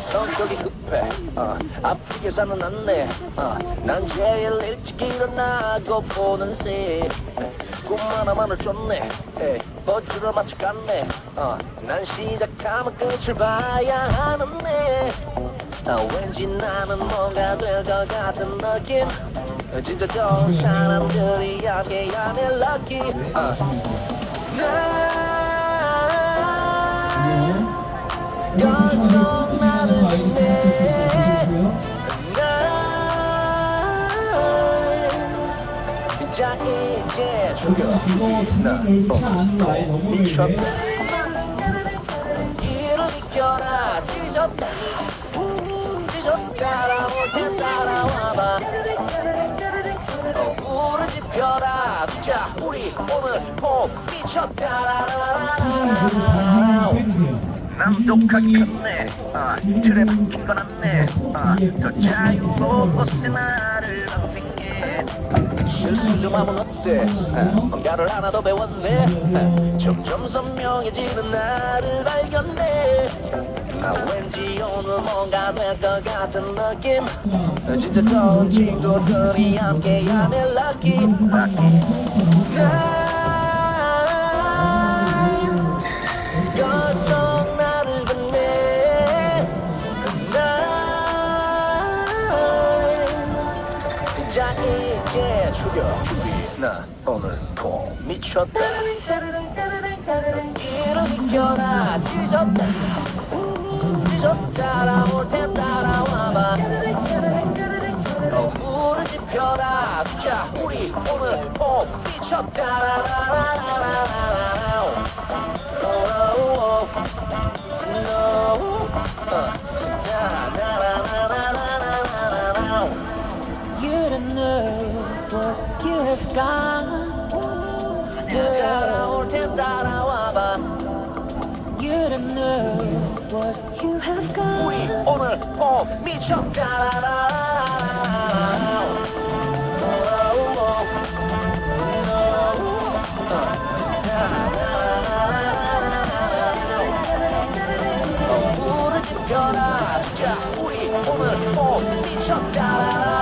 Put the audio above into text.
성격이 급해. 어, 아프게 사는 않네 어, 난 제일 일찍 일어나고 보는 새. 꿈 하나만을 에이, 버즈를 마치 갔네. 어, 난 시작하면 끝을 봐야 하는데. 아, 왠지 나는 뭔가 될 것 같은 느낌? 진짜 좋은 사람들이 함께하면 lucky. 어. 이거 조심하세요. 삐트 지나가서 아이들 부딪힐 수 있어요. 조심하세요. 그렇잖아. 그거 두분 열고 차 안으로 아예 넘어갈 미쳤다 때 이를 비켜라 찢었다 찢었다 못해 따라와봐 어, 우를 지펴라 자 우리 오늘 폼 미쳤다 빼주세 요. 남독하겠네. 아, 틀에 박힌 건 않네. 아, 더 자유로웠을 나를 랑생해 실수 좀 하면 어때 아, 뭔가를 하나 더 배웠네. 아, 점점 선명해지는 나를 발견해. 나 왠지 오늘 뭔가 될 것 같은 느낌. 아, 진짜 좋은 친구들이 lucky. 난계 난자 이제 죽여 준비. 나 오늘 폼 미쳤다. 이겨라 찢었다. 찢었다. 올테 따라와봐. 어, 물을 지펴라. 자 우리 오늘 폼 미쳤다 have got. 따라올 테 따라와봐 You don't know what you have got. 우리 오늘 폼 미쳤다 물을 지펴라 자 우리 오늘 폼 미쳤다